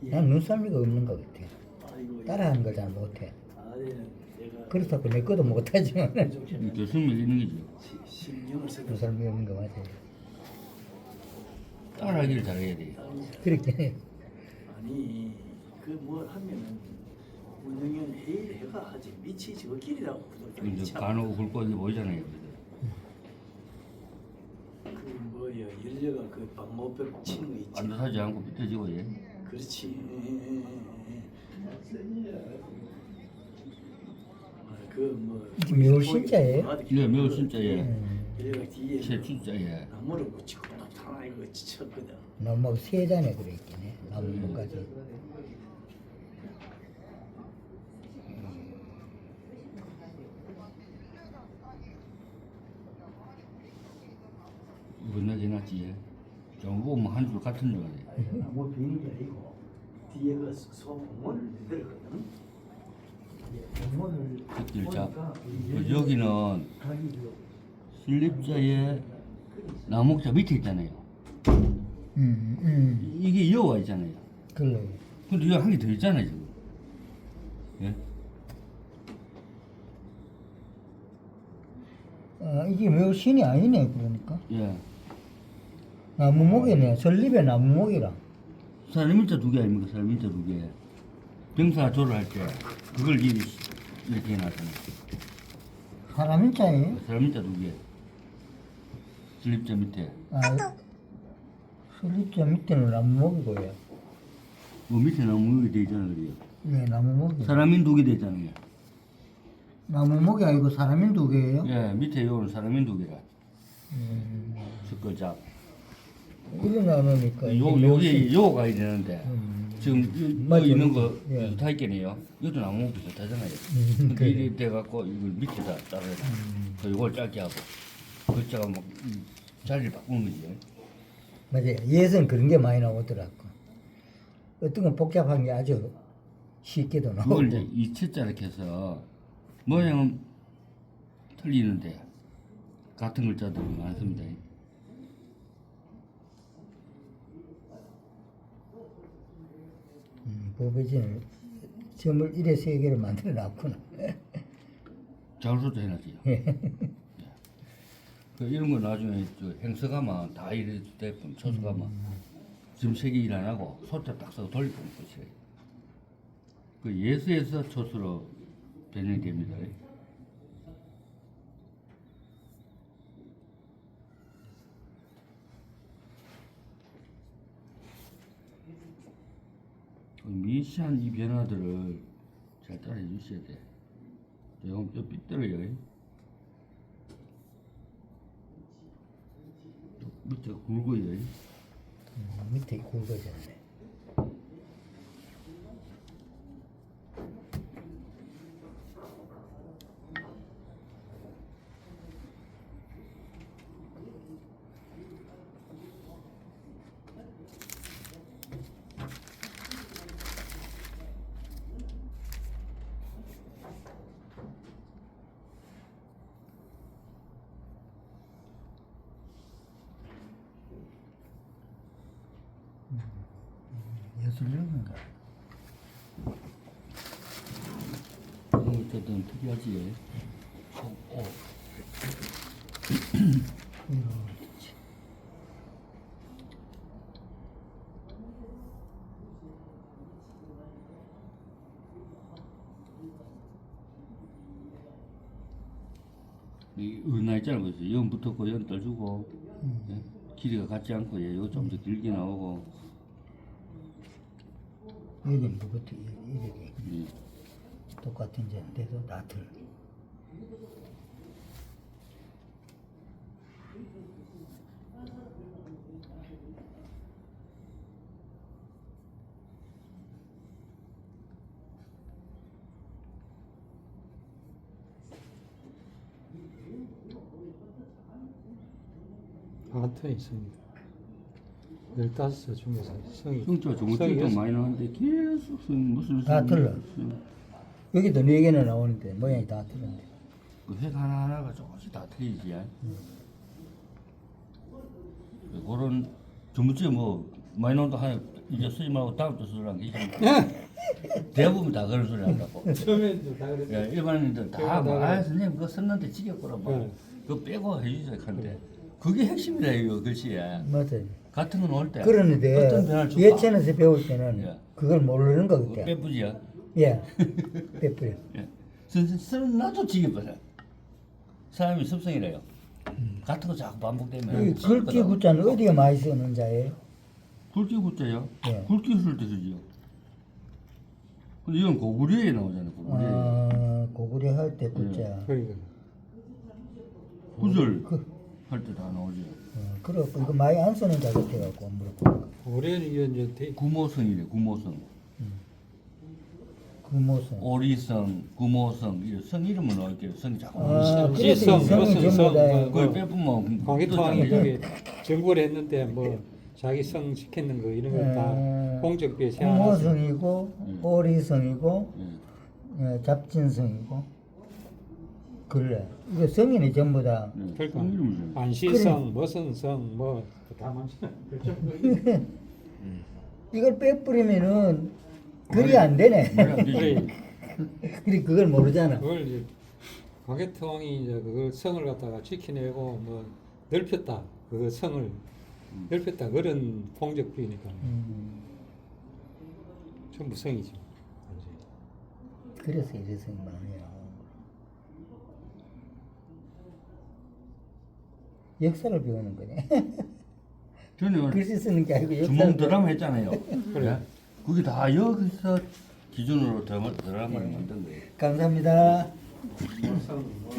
난 눈썰미가 없는 것 같아. 아이고, 따라하는 걸 잘 못해. 아예 내가 그렇다고 내 것도 못하지만 부족해서 교수님이 있는 거죠. 시- 신경을 써서 눈썰미 없는 거 맞아요. 따라하기를 잘해야 돼요. 그렇게 해. 아니 그 뭐 하면은 운영위원 회의를 해가 하지 미치 저길이라고 이제 간혹 굵고 이게 보이잖아요. 그 뭐야 연료가 그 방어벽 치는 거 있지 반듯하지 않고 삐뚤지고 예. 그렇지 아, 그뭐 매우 신자예요? 예, 매우 진짜 예. 뒤에 제 진짜 예. 나무를 붙이고 나타나 이거 지쳤거든 나무 세 잔에 해. 나무까지. 문나 지 났지 예. 좀 보면 한줄 같은 줄 알아요. 나무 비는 게 아니고 뒤에 그 소공원을 만들거든 공원을 그들 자, 보니까 그 여기는 슬립자에 나목자 밑에 있잖아요. 음, 음, 이게 여와 있잖아요. 그래. 근데 여기 한개 더 있잖아요 지금. 예? 아, 이게 매우 신이 아니네, 그러니까. 예. 나무목이네. 전립의 나무목이라. 사람인자 두 개 아닙니까? 사람인자 두 개. 병사 조를 때 그걸 이렇게, 이렇게 해놨잖아요. 사람 인자예요? 사람인자 두 개. 슬립자 밑에. 아, 설립자 밑에는 나무목이고요. 뭐 밑에 나무 돼 있잖아요. 그래요. 네, 나무목이. 사람인 두 개 돼 있잖아요. 나무목이 아니고 사람인 두 개예요? 예, 밑에 요는 사람인 두 개라. 음, 석걸자. 이게 요, 요게 신- 요가 가야 되는데. 음, 지금 이- 뭐 맞죠, 있는. 거 예. 다 있겠네요. 이것도 나무 비슷하잖아요. 음, 근데 그래. 이래 돼갖고 이걸 밑에다 따라야 돼. 음. 그 이걸 짧게 하고 글자가 막 음, 자리를 바꾸는 거지. 맞아요. 예전 그런 게 많이 나오더라고. 어떤 건 복잡한 게 아주 쉽게도 나오고. 그걸 이제 이체자 이렇게 해서 모양은 틀리는데 같은 글자들이 많습니다. 음, 보배진을 점을 이래 세 개를 만들어 놨구나. 자울소도 해놨지. 그 이런 거 나중에 저 행서가만 다 이래 대품 초수가만 지금 세개 일안 하고 소자 딱 써서 돌리는 것이에요. 그 예수에서 초수로 변형이 됩니다. 그 미시한 이 변화들을 잘 따라해 주셔야 돼. 조금 좀 삐뚤어요. 또 밑에가 굵어요. 음, 밑에 굵어졌네. 예술력인가? 이거 어쨌든 특이하지. 어, 어. 이 은하 있잖아요. 그래서 연 붙었고 연 떠주고 예? 길이가 같지 않고 예, 이거 좀더 길게 나오고 여기는 그것도 이- 이렇게 예. 똑같은 데도 다 틀. 아트 있습니다. 15세 중에서 성이 정어도 여섯- 많이 나오는데 계속 성- 무슨 다 성- 틀려. 성- 여기도 네 개나 나오는데 모양이 다 틀린데. 그획 하나 하나가 조금씩 다 틀리지. 그런 전부째 뭐 많이 나온다 하여 이제 스님하고 다음 주 수술한 게 이제 대부분 다 그런 소리 한다고. 처음에도 다 야, 그랬어요. 일반인들 다 뭐, 다 아. 선생님 그거 썼는데 지겹구나 뭐. 네. 그거 빼고 해주세요 하는데 그게 핵심이라 이거 글씨에 맞아요. 같은 거 나올 때 그러는데 어떤 변화를 줄까? 예천에서 배울 때는 예. 그걸 모르는 거 같아. 빼부지야. 예. 빼뿌려. 예. 선생 쓰는 나도 지겹거든. 사람이 습성이래요. 같은 거 자꾸 반복되면 이 글귀 구자는 어디에 많이 쓰는 자예요? 굵기 굵자요? 예. 굵기 쓸 때 쓰지요. 근데 이건 고구려에 나오잖아요. 고구려. 아, 고구려 할 때 구자. 그러니까 구절 그, 할 때 다 나오죠. 어, 그렇고 이거 많이 안 쓰는 자 같아갖고 물어보니까. 올해는 이게 이제 대, 구모성이래. 구모성. 구모성. 오리성, 구모성, 이성 이름은 나올게요. 성이 자꾸 아. 그래서 지성, 이 성이 무슨 전부 성, 다 뭐, 그걸 빼보면 또 저기 정벌 했는데 뭐 자기 성 시켰는 거 이런 음. 거다 공적비에 세워놨어. 구모성이고 음. 오리성이고 예. 어, 잡진성이고 그래. 이거 성인이 전부 다. 예. 그러니까 성 이름이죠. 안시성, 무슨 성, 뭐다 많잖아. 그렇죠? 이걸 빼뿌리면은 글이 안 되네. 그래. 그래 그걸 모르잖아. 그걸 이제 광해토왕이 이제 그걸 성을 갖다가 지켜내고 뭐 넓혔다. 그 성을 넓혔다. 그런 공적비니까 음, 전부 성이죠. 그래서 이래성이 많아요. 역사를 배우는 거네. 저는 글씨 쓰는 게 아니고 주몽 역사를 드라마 했잖아요. 그래. 예? 그게 다 여기서 기준으로 드라마, 드라마를 만든 거예요. 감사합니다. 성, 뭐